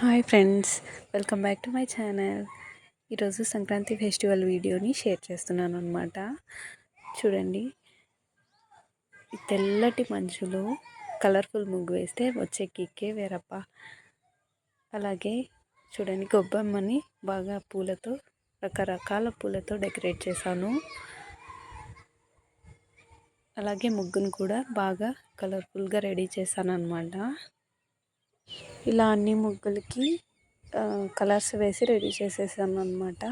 Hi friends welcome back to my channel ఈరోజు Sankranti festival వీడియోని share చేస్తున్నాను అనమాట చూడండి. తెల్లటి మంచులో కలర్ఫుల్ ముగ్గు వేస్తే వచ్చే కిక్కే వేరప్ప. అలాగే చూడండి గొబ్బమ్మని బాగా పూలతో రకరకాల పూలతో డెకరేట్ చేశాను. అలాగే ముగ్గును కూడా బాగా కలర్ఫుల్గా రెడీ చేశాను అనమాట ఇలా అన్ని ముగ్గులకి కలర్స్ వేసి రెడీ చేసేసాను అనమాట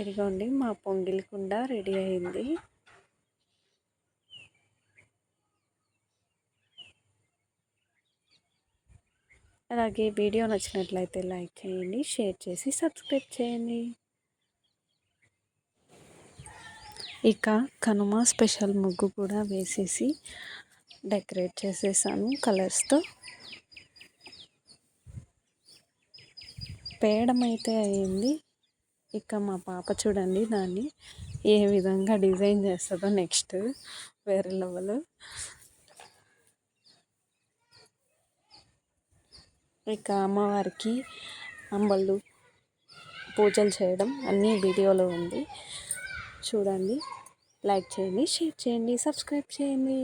ఇదిగోండి మా పొంగిలి కుండ రెడీ అయింది. అలాగే వీడియో నచ్చినట్లయితే లైక్ చేయండి షేర్ చేసి సబ్స్క్రైబ్ చేయండి. ఇక కనుమ స్పెషల్ ముగ్గు కూడా వేసేసి డెకరేట్ చేసేసాను కలర్స్తో. పేయడం అయితే అయింది. ఇక మా పాప చూడండి దాన్ని ఏ విధంగా డిజైన్ చేస్తుందో నెక్స్ట్ వేరే లెవెల్. ఇక అమ్మవారికి అంబళ్ళు పూజలు చేయడం అన్నీ వీడియోలో ఉంది. చూడండి లైక్ చేయండి షేర్ చేయండి సబ్స్క్రైబ్ చేయండి.